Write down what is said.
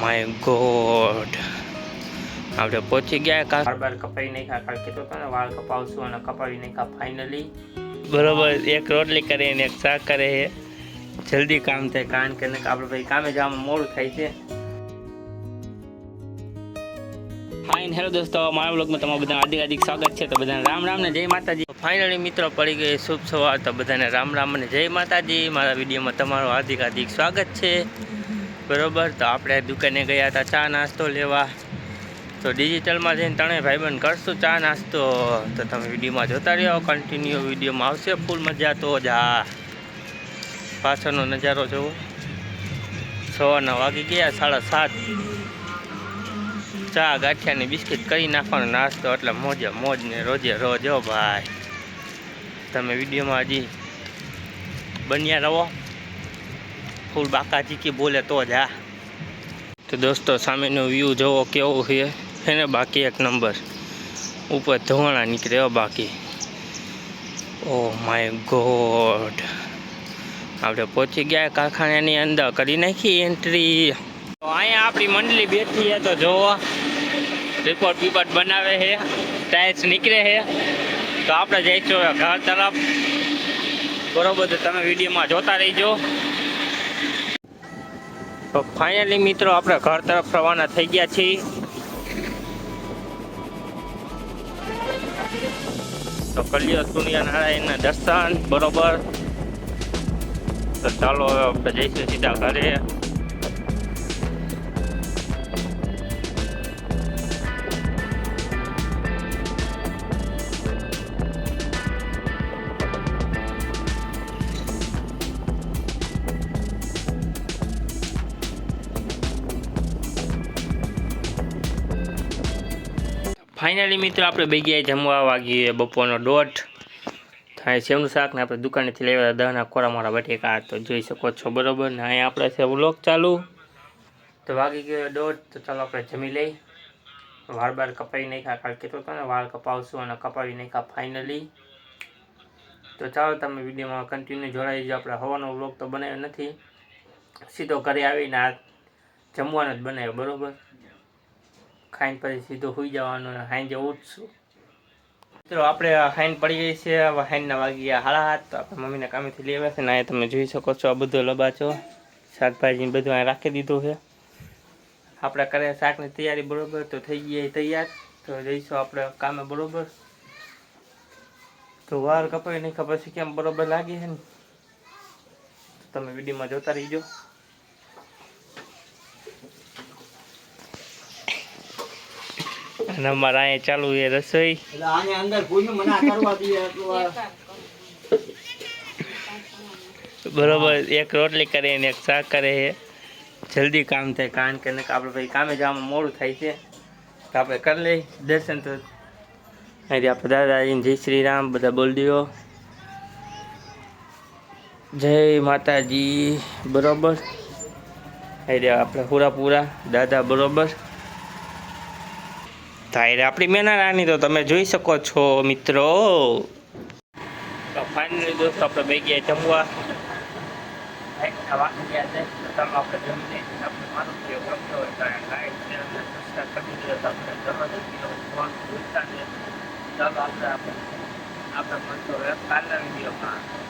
My God આપણે પહોંચી ગયા બાર બાર કપાઈ નાખ્યા કાલ કીધું તો વાળ કપાવશું અને કપાવી નાખ્યા ફાઇનલી બરોબર એક રોટલી કરે ને એક શાક કરે. છે જલ્દી કામ થાય. કારણ કે આપણે ભાઈ કામે જવામાં મોડું થાય છે. ફાઇન હેલો દોસ્તો મારા બ્લોગમાં તમારું બધા હાર્દિક હાર્દિક સ્વાગત છે. તો બધાને રામ રામ ને જય માતાજી. ફાઇનલી મિત્રો પડી ગઈ શુભ સવાર. તો બધાને રામ રામ અને જય માતાજી. મારા વિડીયોમાં તમારું હાર્દિક હાર્દિક સ્વાગત છે. બરોબર? તો આપણે દુકાને ગયા હતા ચા નાસ્તો લેવા. તો ડિજિટલમાં જઈને ત્રણેય ભાઈબંધ કરશું ચા નાસ્તો. તો તમે વિડીયોમાં જોતા રહ્યો કન્ટિન્યુ વિડીયોમાં આવશે ફૂલ મજા. તો જ પાછળનો નજારો જોવો. સવારના વાગી ગયા, સાડા સાત. ચા ગાંઠિયાની બિસ્કિટ કરી નાખવાનો નાસ્તો, એટલે મોજે મોજ ને રોજે રોજ. ભાઈ. તમે વિડીયોમાં હજી બન્યા રહો. ફૂલ બાકાજી કે બોલે તો જ, હા. તો દોસ્તો, સામેનો વ્યૂ જોવો કેવો છે? એને બાકી એક નંબર ઉપર ધોવાણા નીકળ્યો બાકી. ઓ માય ગોડ આપણે પહોંચી ગયા કારખાનાની અંદર. કરી નાખી એન્ટ્રી અહીંયા આપણી મંડળી બેઠી છે, તો જોવો. રિપોર્ટ બિપોર્ટ બનાવે છે ટાઇલ્સ નીકળે છે. તો આપણે જઈશું ઘર તરફ. બરોબર તમે વિડીયોમાં જોતા રહીજો. તો ફાઇનલી મિત્રો આપણે ઘર તરફ રવાના થઈ ગયા છીએ. તો કલ્યો સૂર્યનારાયણના દર્શન, બરોબર. તો ચાલો હવે આપણે જઈશું સીધા ઘરે. ફાઇનલી મિત્રો, આપણે બે ગયા જમવા વાગીએ બપોરનો દોઢ. થાય સેવનું શાક ને આપણે દુકાનેથી લેવા દહના કોરા મારા બટેકા, તો જોઈ શકો છો, બરાબર. ને અહીંયા આપણે છે વ્લોગ ચાલુ. તો વાગી ગયો દોઢ, તો ચાલો આપણે જમી લઈ. વાળ બાર કપાવી નાખ્યા, કાલ કહેતો હતો ને, વાળ કપાવશું અને કપાવી નાખ્યા ફાઇનલી તો ચાલો તમે વિડીયોમાં કન્ટિન્યુ જોડાઈ જાઓ, આપણે હવાનો વ્લોગ તો બનાવ્યો નથી. સીધો ઘરે આવીને આ જમવાનો જ બનાવ્યો, બરોબર. ખાઈને પછી સીધો સુઈ જવાનું સાંજે ઉઠશું. મિત્રો, આપણે ખાઈને પડી ગઈ છે. હવે ખાઈના વાગી ગયા હાડા હાથ તો આપણે મમ્મીને કામેથી લઈ આવ્યા છે. ને તમે જોઈ શકો છો, આ બધો લબાચો. શાકભાજી ને બધું અહીં રાખી દીધું છે. આપણે કરે શાકની તૈયારી બરોબર તો થઈ ગઈ તૈયાર. તો જઈશું આપણે કામે બરાબર. તો વાર કપાઈ નહીં ખબર પછી કેમ બરાબર લાગે છે ને? તમે વિડીયોમાં જોતા રહીજો. અને અમારે અહીંયા ચાલુ એ રસોઈ. એટલે આને અંદર કોઈને મના કરવા દઈએ એટલું આ. બરોબર એક રોટલી કરે ને એક શાક કરે છે. જલ્દી કામ થાય કારણ કે આપણે ભાઈ કામે જવામાં મોડું થાય છે. તો આપણે કરી લઈ દર્શન તો. અહીંથી આપણે દાદાજીને જય શ્રી રામ બધા બોલ દો જય માતાજી બરોબર. અહીં આપણે પૂરા પૂરા દાદા બરોબર. તાયરે આપણી મેનારાની તો તમે જોઈ શકો છો, મિત્રો. તો ફાઇનલી દોસ્તો આપણે બે ગયા જમવા. આપણે હોય તો કાલના વિડીયોમાં